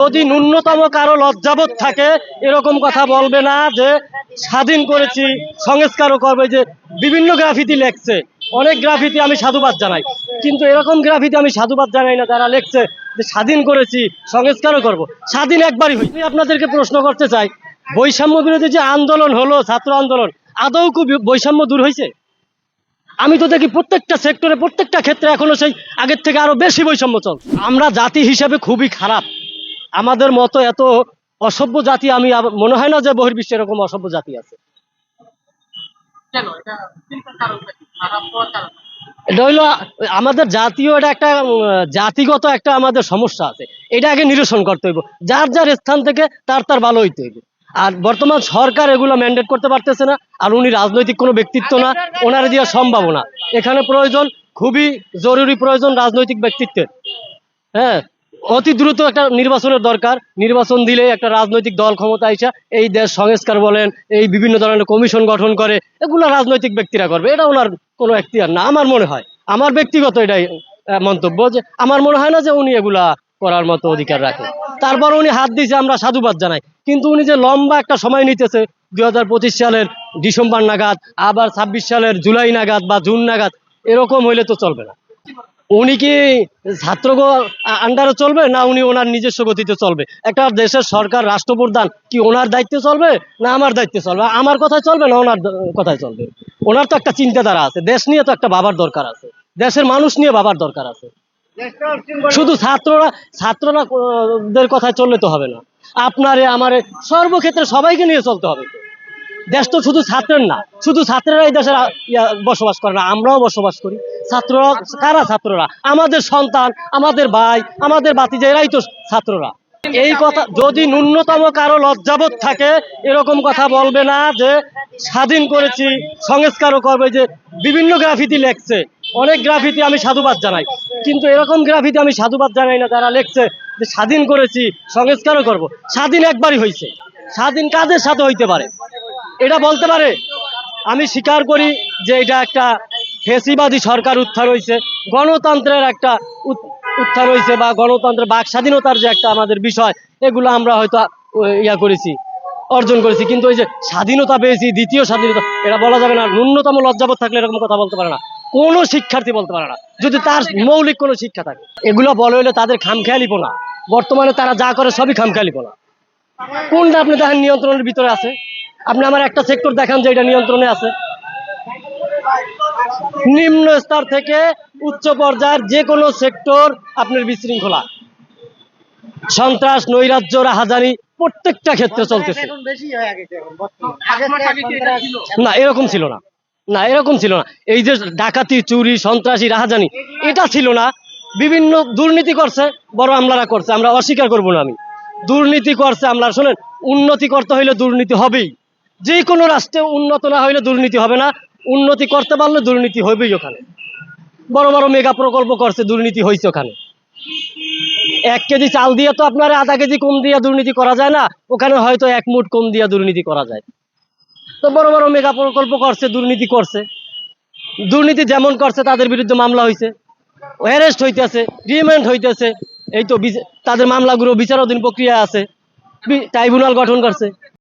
যদি ন্যূনতম কারও লজ্জাবোধ থাকে, এরকম কথা বলবে না যে স্বাধীন করেছি, সংস্কারও করবে, যে বিভিন্ন গ্রাফিতি লেখছে। অনেক গ্রাফিতি আমি সাধুবাদ জানাই। কিন্তু এরকম গ্রাফিতি আমি সাধুবাদ জানাই না তারা লেখছে যে স্বাধীন করেছি, সংস্কারও করব। স্বাধীন একবারই হই আমি আপনাদেরকে প্রশ্ন করতে চাই, বৈষম্য বিরোধী যে আন্দোলন হলো, ছাত্র আন্দোলন, আদৌ বৈষম্য দূর হয়েছে? আমি তো দেখি প্রত্যেকটা সেক্টরে, প্রত্যেকটা ক্ষেত্রে এখনও সেই আগের থেকে আরও বেশি বৈষম্য চল আমরা জাতি হিসাবে খুবই খারাপ। আমাদের মতো এত অসভ্য জাতি আমি মনে হয় না যে বহির্বিশ্বে এরকম অসভ্য জাতি আছে। এটা হইল আমাদের জাতীয় এটা একটা জাতিগত একটা আমাদের সমস্যা আছে। এটা আগে নিরসন করতে হইব। যার যার স্থান থেকে তার তার ভালো হইতে হইব। আর বর্তমান সরকার এগুলো ম্যান্ডেট করতে পারতেছে না আর উনি রাজনৈতিক কোনো ব্যক্তিত্ব না ওনার দিয়ে সম্ভব না এখানে প্রয়োজন খুবই জরুরি প্রয়োজন রাজনৈতিক ব্যক্তিত্বের। হ্যাঁ? অতি দ্রুত একটা নির্বাচনের দরকার। নির্বাচন দিলে একটা রাজনৈতিক দল ক্ষমতা আইসা এই দেশ সংস্কার বলেন, এই বিভিন্ন ধরনের কমিশন গঠন করে, এগুলো রাজনৈতিক ব্যক্তিরা করবে। এটা ওনার কোনো এখতিয়ার না, আমার মনে হয়। আমার ব্যক্তিগত এটাই মন্তব্য যে আমার মনে হয় না যে উনি এগুলা করার মতো অধিকার রাখে। তারপর উনি হাত দিয়েছে, আমরা সাধুবাদ জানাই। কিন্তু উনি যে লম্বা একটা সময় নিতেছে, দুই হাজার পঁচিশ সালের ডিসেম্বর নাগাদ, আবার ছাব্বিশ সালের জুলাই নাগাদ বা জুন নাগাদ, এরকম হইলে তো চলবে না। উনি কি ছাত্র আন্ডারে চলবে না উনি ওনার নিজস্ব গতিতে চলবে? একটা দেশের সরকার, রাষ্ট্রপ্রধান কি ওনার দায়িত্বে চলবে না আমার দায়িত্বে চলবে? আমার কথায় চলবে না ওনার কথায় চলবে? ওনার তো একটা চিন্তাধারা আছে। দেশ নিয়ে তো একটা বাবার দরকার আছে। দেশের মানুষ নিয়ে বাবার দরকার আছে। শুধু ছাত্ররা ছাত্ররা দের কথায় চললে তো হবে না। আপনারে, আমারে সর্বক্ষেত্রে সবাইকে নিয়ে চলতে হবে। দেশ তো শুধু ছাত্রের না, শুধু ছাত্রেরা এই দেশে বসবাস করে না, আমরাও বসবাস করি। ছাত্ররা, কারা ছাত্ররা? আমাদের সন্তান, আমাদের ভাই, আমাদের বাতিজা এরাই তো ছাত্ররা। এই কথা, যদি ন্যূনতম কারও লজ্জাবোধ থাকে, এরকম কথা বলবে না যে, স্বাধীন করেছি, সংস্কারও করবে, যে বিভিন্ন গ্রাফিতি লেখছে। অনেক গ্রাফিতি আমি সাধুবাদ জানাই। কিন্তু এরকম গ্রাফিতি আমি সাধুবাদ জানাই না তারা লেখছে যে স্বাধীন করেছি, সংস্কারও করব। স্বাধীন একবারই হয়েছে স্বাধীন কাদের সাথে হইতে পারে? এটা বলতে পারে, আমি স্বীকার করি যে এটা একটা ফেসিবাদী সরকার উত্থান হয়েছে, গণতন্ত্রের একটা উত- উত্থান হয়েছে বা গণতন্ত্রের বাক স্বাধীনতার যে একটা আমাদের বিষয়, এগুলো আমরা হয়তো ইয়া করেছি, অর্জন করেছি, কিন্তু ওই যে স্বাধীনতা পেয়েছি, দ্বিতীয় স্বাধীনতা, এটা বলা যাবে না, ন্যূনতম লজ্জাবোধ থাকলে এরকম কথা বলতে পারে না, কোনো শিক্ষার্থী বলতে পারে না, যদি তার মৌলিক কোনো শিক্ষা থাকে, এগুলো বলে হলে তাদের খামখেয়ালিপনা, বর্তমানে তারা যা করে সবই খামখেয়ালিপনা, কোনটা আপনি দেখেন নিয়ন্ত্রণের ভিতরে আছে? আপনি আমার একটা সেক্টর দেখান যে এটা নিয়ন্ত্রণে আছে। নিম্ন স্তর থেকে উচ্চ পর্যায়ের যে কোনো সেক্টর আপনার বিশৃঙ্খলা। সন্ত্রাস নৈরাজ্য রাহাজানি প্রত্যেকটা ক্ষেত্রে চলতেছে। না এরকম ছিল না। না এরকম ছিল না। এই যে ডাকাতি চুরি সন্ত্রাসী রাহাজানি এটা ছিল না। বিভিন্ন দুর্নীতি করছে বড় আমলারা করছে আমরা অস্বীকার করব না আমি। দুর্নীতি করছে আমরা শোনেন উন্নতি করতে হইলে দুর্নীতি হবেই। যে কোনো রাষ্ট্রে উন্নত না হইলে দুর্নীতি হবে না। উন্নতি করতে পারলে দুর্নীতি হবেই ওখানে। বড় বড় মেগা প্রকল্প করছে, দুর্নীতি হয়েছে ওখানে। এক কেজি চাল দিয়ে তো আপনার আধা কেজি কম দিয়ে দুর্নীতি করা যায় না, ওখানে হয়তো এক মুঠ কম দিয়ে দুর্নীতি করা যায়। তো বড় বড় মেগা প্রকল্প করছে, দুর্নীতি করছে। দুর্নীতি যেমন করছে, তাদের বিরুদ্ধে মামলা হয়েছে অ্যারেস্ট হইতেছে, রিমান্ড হইতেছে। এই তো তাদের মামলাগুলো বিচারাধীন প্রক্রিয়া আছে। ট্রাইব্যুনাল গঠন করছে।